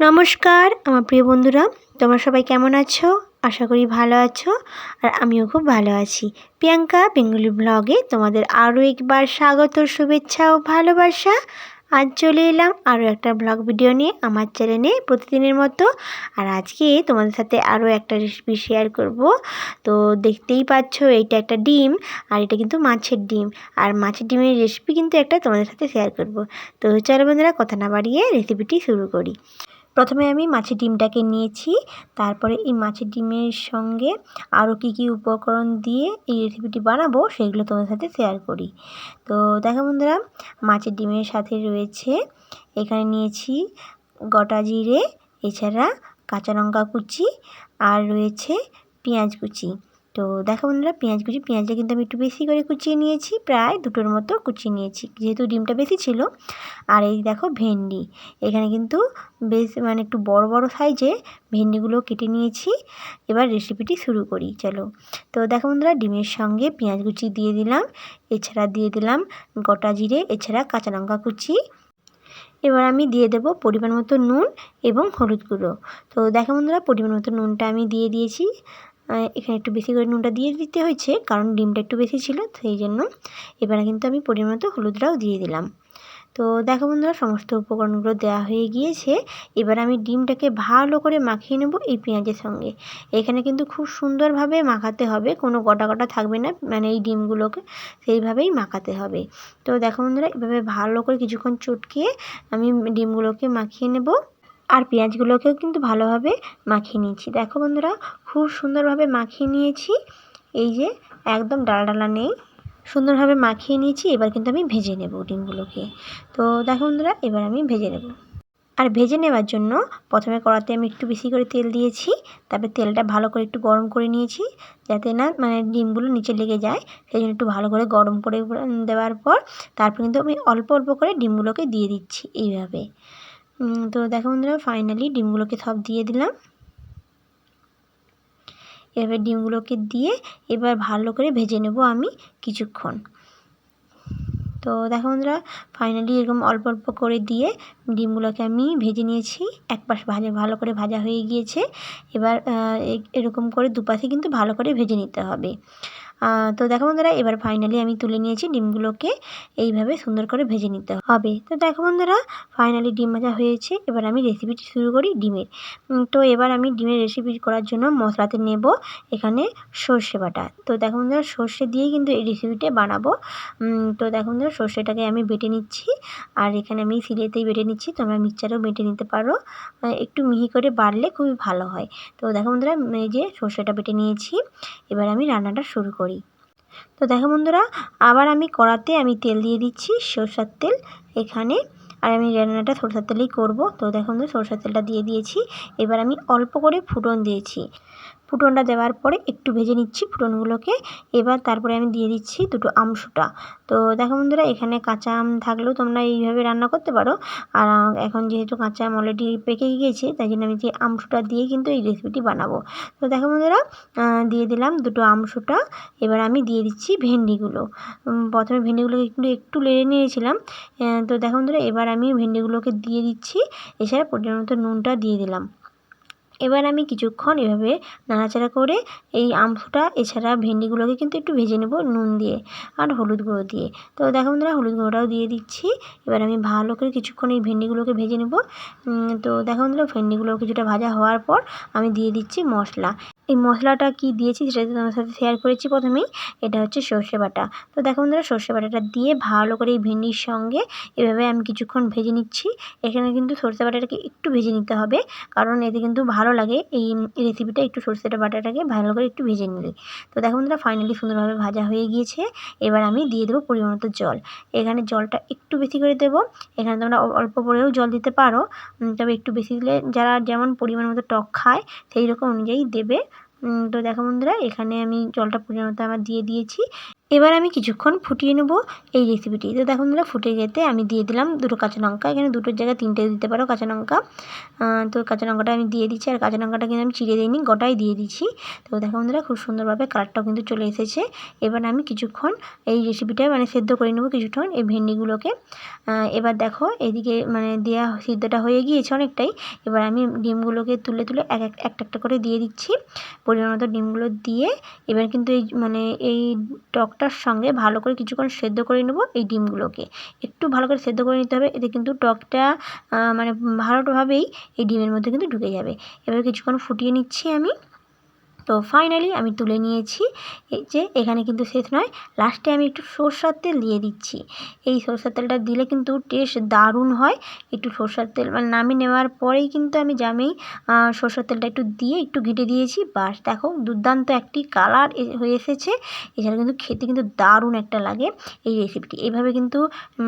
নমস্কার, আমার প্রিয় বন্ধুরা, তোমরা সবাই কেমন আছো? আশা করি ভালো আছো, আর আমিও খুব ভালো আছি। প্রিয়াঙ্কা বেঙ্গলি ব্লগে তোমাদের আরও একবার স্বাগত, শুভেচ্ছা ও ভালোবাসা। আজ চলে এলাম আরও একটা ব্লগ ভিডিও নিয়ে আমার চ্যানেলে প্রতিদিনের মতো, আর আজকে তোমাদের সাথে আরও একটা রেসিপি শেয়ার করব। তো দেখতেই পাচ্ছ, এইটা একটা ডিম, আর এটা কিন্তু মাছের ডিম, আর মাছের ডিমের রেসিপি কিন্তু একটা তোমাদের সাথে শেয়ার করব। তো চলো বন্ধুরা, কথা না বাড়িয়ে রেসিপিটি শুরু করি। প্রথমে আমি মাছের ডিমটাকে নিয়েছি, তারপরে এই মাছের ডিমের সঙ্গে আরও কী কী উপকরণ দিয়ে এই রেসিপিটি বানাবো সেগুলো তোমার সাথে শেয়ার করি। তো দেখো বন্ধুরা, মাছের ডিমের সাথে রয়েছে, এখানে নিয়েছি গোটা জিরে, এছাড়া কাঁচা লঙ্কা কুচি, আর রয়েছে পেঁয়াজ কুচি। তো দেখো বন্ধুরা, পেঁয়াজ কুচি, পেঁয়াজটা কিন্তু আমি একটু বেশি করে কুচিয়ে নিয়েছি, প্রায় দুটোর মতো কুচিয়ে নিয়েছি। যেহেতু ডিমটা বেশি ছিল, আর এই দেখো ভেন্ডি, এখানে কিন্তু বেশ মানে একটু বড় বড় সাইজে ভেন্ডিগুলো কেটে নিয়েছি। এবার রেসিপিটি শুরু করি, চলো। তো দেখো বন্ধুরা, ডিমের সঙ্গে পেঁয়াজ কুচি দিয়ে দিলাম, এছাড়া দিয়ে দিলাম গোটা জিরে, এছাড়া কাঁচা লঙ্কা কুচি। এবার আমি দিয়ে দেব পরিমাণ মতো নুন এবং হলুদ গুঁড়ো। তো দেখো বন্ধুরা, পরিমাণ মতো নুনটা আমি দিয়ে দিয়েছি। এখানে একটু বেশি করে নুনটা দিয়ে দিতে হয়েছে, কারণ ডিমটা একটু বেশি ছিল, সেই জন্য এবারে কিন্তু আমি পরিমাণ মতো হলুদটাও দিয়ে দিলাম। তো দেখো বন্ধুরা, সমস্ত উপকরণগুলো দেওয়া হয়ে গিয়েছে। এবার আমি ডিমটাকে ভালো করে মাখিয়ে নেব এই পেঁয়াজের সঙ্গে। এখানে কিন্তু খুব সুন্দরভাবে মাখাতে হবে, কোনো গোটা গোটা থাকবে না মানে এই ডিমগুলোকে সেইভাবেই মাখাতে হবে। তো দেখো বন্ধুরা, এভাবে ভালো করে কিছুক্ষণ চটকিয়ে আমি ডিমগুলোকে মাখিয়ে নেব। আর পেঁয়াজগুলোকেও কিন্তু ভালোভাবে মাখিয়ে নিয়েছি। দেখো বন্ধুরা, খুব সুন্দরভাবে মাখিয়ে নিয়েছি। এই যে একদম ডালা ডালা নেই। সুন্দরভাবে মাখিয়ে নিয়েছি, এবার কিন্তু আমি ভেজে নেব ডিমগুলোকে। তো দেখো বন্ধুরা, এবার আমি ভেজে নেব। আর ভেজে নেওয়ার জন্য প্রথমে কড়াতে আমি একটু বেশি করে তেল দিয়েছি। তারপরে তেলটা ভালো করে একটু গরম করে নিয়েছি, যাতে না মানে ডিমগুলো নিচে লেগে যায়। সেই জন্য একটু ভালো করে গরম করে দেওয়ার পর, তারপর কিন্তু আমি অল্প অল্প করে ডিমগুলোকে দিয়ে দিচ্ছি এইভাবে। তো দেখো বন্ধুরা ফাইনালি ডিমগুলোকে সব দিয়ে দিলাম। এবার ডিমগুলোকে দিয়ে এবার ভালো করে ভেজে নেব আমি কিছুক্ষণ। তো দেখো বন্ধুরা ফাইনালি এরকম অল্প অল্প করে দিয়ে ডিমগুলোকে আমি ভেজে নিয়েছি। এক পাশ ভাজা, ভালো করে ভাজা হয়ে গিয়েছে। এবার এরকম করে দুপাশে কিন্তু ভালো করে ভেজে নিতে হবে। তো দেখো বন্ধুরা, এবার ফাইনালি আমি তুলে নিয়েছি ডিমগুলোকে এইভাবে সুন্দর করে ভেজে নিতে হবে। তো দেখো বন্ধুরা ফাইনালি ডিম ভাজা হয়েছে। এবার আমি রেসিপিটি শুরু করি ডিমের। তো এবার আমি ডিমের রেসিপি করার জন্য মশলাতে নেব এখানে সর্ষে বাটা। তো দেখো বন্ধুরা, সর্ষে দিয়েই কিন্তু এই রেসিপিটা বানাবো। তো দেখো বন্ধুরা, সর্ষেটাকে আমি বেটে নিচ্ছি। আর এখানে আমি সিলেতেই বেটে নিচ্ছি, তোমরা মিক্সচারেও বেটে নিতে পারো। একটু মিহি করে বাড়লে খুবই ভালো হয়। তো দেখো বন্ধুরা, এই যে সর্ষেটা বেটে নিয়েছি। এবার আমি রান্নাটা শুরু করি। তো দেখো বন্ধুরা, আবার আমি কড়াতে আমি তেল দিয়ে দিচ্ছি সরষার তেল এখানে। আর আমি রান্নাটা সরষার তেলেই করব। তো দেখো বন্ধু সরষার তেলটা দিয়ে দিয়েছি। এবার আমি অল্প করে ফুটন দিয়েছি। ফুটনটা দেওয়ার পরে একটু ভেজে নিচ্ছি ফুটনগুলোকে। এবার তারপরে আমি দিয়ে দিচ্ছি দুটো আমসুটা। তো দেখো বন্ধুরা, এখানে কাঁচা আম থাকলেও তোমরা এইভাবে রান্না করতে পারো। আর এখন যেহেতু কাঁচা আম অলরেডি পেকে গিয়েছে, তাই জন্য আমি যে আমসুটা দিয়ে কিন্তু এই রেসিপিটি বানাবো। তো দেখো বন্ধুরা দিয়ে দিলাম দুটো আমসুটা। এবার আমি দিয়ে দিচ্ছি ভেন্ডিগুলো। প্রথমে ভেন্ডিগুলোকে একটু একটু লেড়ে নিয়েছিলাম। তো দেখো বন্ধুরা, এবার আমি ভেন্ডিগুলোকে দিয়ে দিচ্ছি। এছাড়া পরিমাণ মতো নুনটা দিয়ে দিলাম। এবার আমি কিছুক্ষণ এভাবে নাড়াচাড়া করে এই আমফুটা, এছাড়া ভেন্ডিগুলোকে কিন্তু একটু ভেজে নেব নুন দিয়ে আর হলুদ গুঁড়ো দিয়ে। তো দেখো বন্ধুরা, হলুদ গুঁড়োটাও দিয়ে দিচ্ছি। এবার আমি ভালো করে কিছুক্ষণ এই ভেন্ডিগুলোকে ভেজে নেব। তো দেখো বন্ধুরা, ভেন্ডিগুলো কিছুটা ভাজা হওয়ার পর আমি দিয়ে দিচ্ছি মশলা। এই মশলাটা কি দিয়েছি সেটা তোমার সাথে শেয়ার করেছি প্রথমেই, এটা হচ্ছে সর্ষে বাটা। তো দেখো বন্ধুরা, সর্ষে বাটাটা দিয়ে ভালো করে এই ভেন্ডির সঙ্গে এভাবে আমি কিছুক্ষণ ভেজে নিচ্ছি। এখানে কিন্তু সর্ষে বাটাটাকে একটু ভেজে নিতে হবে, কারণ এতে কিন্তু ভালো লাগে। এই রেসিপিটা একটু সর্ষেটা বাটাটাকে ভালো করে একটু ভেজে নিলে। তো দেখো বন্ধুরা ফাইনালি সুন্দরভাবে ভাজা হয়ে গিয়েছে। এবার আমি দিয়ে দেবো পরিমাণ মতো জল। এখানে জলটা একটু বেশি করে দেবো। এখানে তোমরা অল্প করেও জল দিতে পারো। তবে একটু বেশি দিলে যারা যেমন পরিমাণ মতো টক খায় সেই রকম অনুযায়ী দেবে। তো দেখো বন্ধুরা এখানে আমি জলটা পরিমাণ মতো আমার দিয়ে দিয়েছি। এবার আমি কিছুক্ষণ ফুটিয়ে নেব এই রেসিপিটি তো দেখুন বন্ধুরা, ফুটে যেতে আমি দিয়ে দিলাম দুটো কাঁচা লঙ্কা। এখানে দুটোর জায়গায় তিনটে দিতে পারো কাঁচা লঙ্কা। তো কাঁচা লঙ্কাটা আমি দিয়ে দিচ্ছি, আর কাঁচা লঙ্কাটা কিন্তু আমি চিড়ে দিইনি, গোটাই দিয়ে দিচ্ছি। তো দেখো বন্ধুরা, খুব সুন্দরভাবে কালারটাও কিন্তু চলে এসেছে। এবার আমি কিছুক্ষণ এই রেসিপিটা মানে সেদ্ধ করে নেব কিছুক্ষণ এই ভেন্ডিগুলোকে। এবার দেখো এদিকে মানে দেওয়া সিদ্ধটা হয়ে গিয়েছে অনেকটাই। এবার আমি ডিমগুলোকে তুলে তুলে এক এক, একটা একটা করে দিয়ে দিচ্ছি। পরিমাণ মতো ডিমগুলো দিয়ে এবার কিন্তু এই মানে এই টকটার সঙ্গে ভালো করে কিছুক্ষণ সেদ্ধ করে নেব এই ডিমগুলোকে। একটু ভালো করে সেদ্ধ করে নিতে হবে, এতে কিন্তু টকটা মানে ভালোভাবেই এই ডিমের মধ্যে কিন্তু ঢুকে যাবে। এবার কিছুক্ষণ ফুটিয়ে নিচ্ছি আমি। তো ফাইনালি আমি তুলে নিয়েছি। এই যে, এখানে কিন্তু শেষ নয়। লাস্টে আমি একটু সরষার তেল দিয়ে দিচ্ছি। এই সরষার তেলটা দিলে কিন্তু টেস্ট দারুণ হয়। একটু সরষার তেল মানে নামিয়ে নেওয়ার পরেই কিন্তু আমি জামেই সরষের তেলটা একটু দিয়ে একটু ঘেঁটে দিয়েছি। বাস, দেখো, দুর্দান্ত একটি কালার হয়ে এসেছে। এছাড়া কিন্তু খেতে কিন্তু দারুণ একটা লাগে এই রেসিপিটি এইভাবে কিন্তু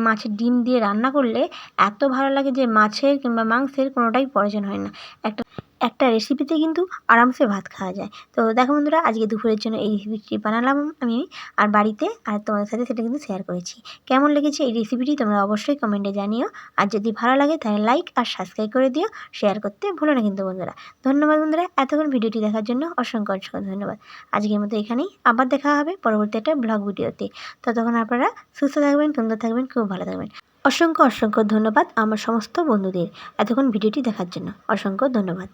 মাছের ডিম দিয়ে রান্না করলে এত ভালো লাগে যে মাছের কিংবা মাংসের কোনোটাই প্রয়োজন হয় না। একটা একটা রেসিপিতে কিন্তু আরামসে ভাত খাওয়া যায়। তো দেখো বন্ধুরা, আজকে দুপুরের জন্য এই রেসিপিটি বানালাম আমি আর বাড়িতে আর তোমাদের সাথে সেটা কিন্তু শেয়ার করেছি। কেমন লেগেছে এই রেসিপিটি তোমরা অবশ্যই কমেন্টে জানিও। আর যদি ভালো লাগে তাহলে লাইক আর সাবস্ক্রাইব করে দিও। শেয়ার করতে ভুলো না কিন্তু বন্ধুরা। ধন্যবাদ বন্ধুরা, এতক্ষণ ভিডিওটি দেখার জন্য অসংখ্য অসংখ্য ধন্যবাদ। আজকের মতো এখানেই আবার দেখা হবে পরবর্তী একটা ব্লগ ভিডিওতে ততক্ষণ আপনারা সুস্থ থাকবেন, সুন্দর থাকবেন, খুব ভালো থাকবেন। অসংখ্য অসংখ্য ধন্যবাদ আমার সমস্ত বন্ধুদের এতক্ষণ ভিডিওটি দেখার জন্য। অসংখ্য ধন্যবাদ।